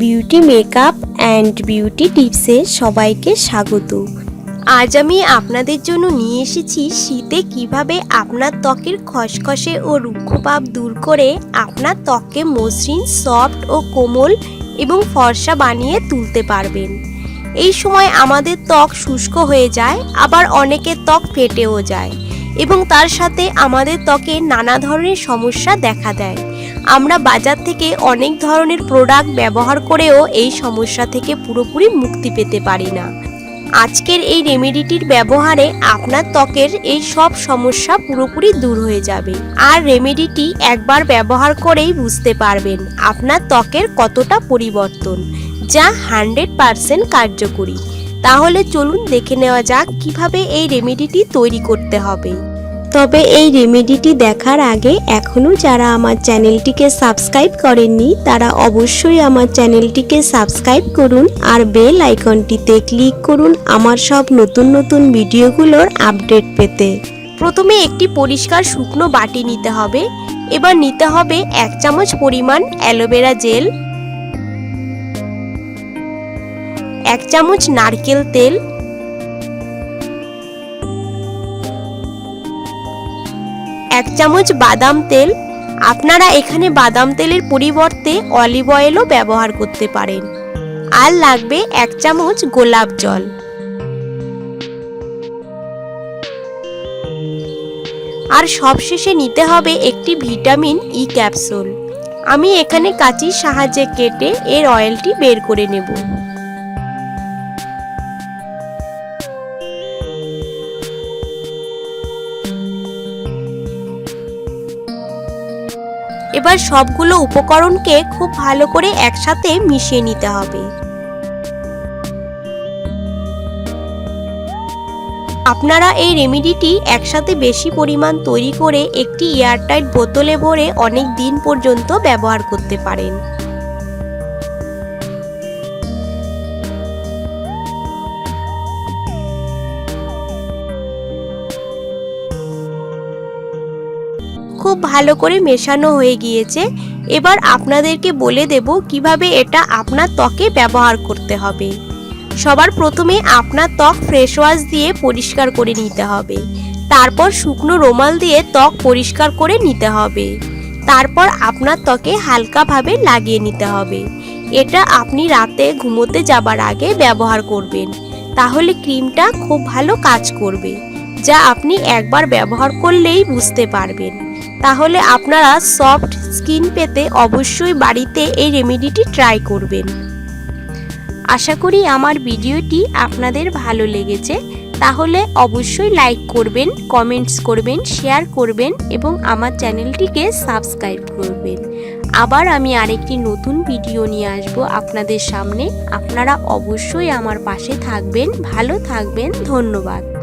Beauty makeup and beauty টিপসে সবাইকে স্বাগত। আজ আমি আপনাদের জন্য নিয়ে এসেছি শীতে কীভাবে আপনার ত্বকের খসখসে ও রুক্ষভাব দূর করে আপনার ত্বককে মসৃণ, সফট ও কোমল এবং ফর্সা বানিয়ে তুলতে পারবেন। এই সময় আমাদের ত্বক শুষ্ক হয়ে যায়, আবার অনেকের ত্বক ফেটেও যায় এবং তার সাথে আমাদের ত্বকে নানা ধরনের সমস্যা দেখা দেয়। আমরা বাজার থেকে অনেক ধরনের প্রোডাক্ট ব্যবহার করেও এই সমস্যা থেকে পুরোপুরি মুক্তি পেতে পারি না। আজকের এই রেমেডিটির ব্যবহারে আপনার ত্বকের এই সব সমস্যা পুরোপুরি দূর হয়ে যাবে। আর রেমেডিটি একবার ব্যবহার করেই বুঝতে পারবেন আপনার ত্বকের কতটা পরিবর্তন, যা হান্ড্রেড পারসেন্ট কার্যকরী। তাহলে চলুন দেখে নেওয়া যাক কীভাবে এই রেমেডিটি তৈরি করতে হবে। তবে এই রেমেডিটি দেখার আগে এখনও যারা আমার চ্যানেলটিকে সাবস্ক্রাইব করেননি, তারা অবশ্যই আমার চ্যানেলটিকে সাবস্ক্রাইব করুন আর বেল আইকনটিতে ক্লিক করুন আমার সব নতুন নতুন ভিডিওগুলোর আপডেট পেতে। প্রথমে একটি পরিষ্কার শুকনো বাটি নিতে হবে, এবার নিতে হবে এক চামচ পরিমাণ অ্যালোভেরা জেল, এক চামচ নারকেল তেল এক চামচ বাদাম তেল। আপনারা এখানে বাদাম তেলের পরিবর্তে অলিভ অয়েলও ব্যবহার করতে পারেন। আর লাগবে এক চামচ গোলাপ জল। আর সবশেষে নিতে হবে একটি ভিটামিন ই ক্যাপসুল। আমি এখানে কাঁচির সাহায্যে কেটে এর অয়েলটি বের করে নেব। এবার সবগুলো উপকরণকে খুব ভালো করে একসাথে মিশিয়ে নিতে হবে। আপনারা এই রেমিডিটি একসাথে বেশি পরিমাণ তৈরি করে একটি এয়ারটাইট বোতলে ভরে অনেক দিন পর্যন্ত ব্যবহার করতে পারেন। খুব ভালো করে মেশানো হয়ে গিয়েছে। এবার আপনাদেরকে বলে দেব কীভাবে এটা আপনার ত্বকে ব্যবহার করতে হবে। সবার প্রথমে আপনার ত্বক ফ্রেশ ওয়াশ দিয়ে পরিষ্কার করে নিতে হবে। তারপর শুকনো রোমাল দিয়ে ত্বক পরিষ্কার করে নিতে হবে। তারপর আপনার ত্বকে হালকাভাবে লাগিয়ে নিতে হবে। এটা আপনি রাতে ঘুমোতে যাবার আগে ব্যবহার করবেন। তাহলে ক্রিমটা খুব ভালো কাজ করবে, যা আপনি একবার ব্যবহার করলেই বুঝতে পারবেন। তাহলে আপনারা সফট স্কিন পেতে অবশ্যই বাড়িতে এই রেমেডিটি ট্রাই করবেন। আশা করি আমার ভিডিওটি আপনাদের ভালো লেগেছে। তাহলে অবশ্যই লাইক করবেন কমেন্টস করবেন শেয়ার করবেন এবং আমার চ্যানেলটিকে সাবস্ক্রাইব করবেন। আবার আমি আরেকটি নতুন ভিডিও নিয়ে আসব আপনাদের সামনে। আপনারা অবশ্যই আমার পাশে থাকবেন, ভালো থাকবেন, ধন্যবাদ।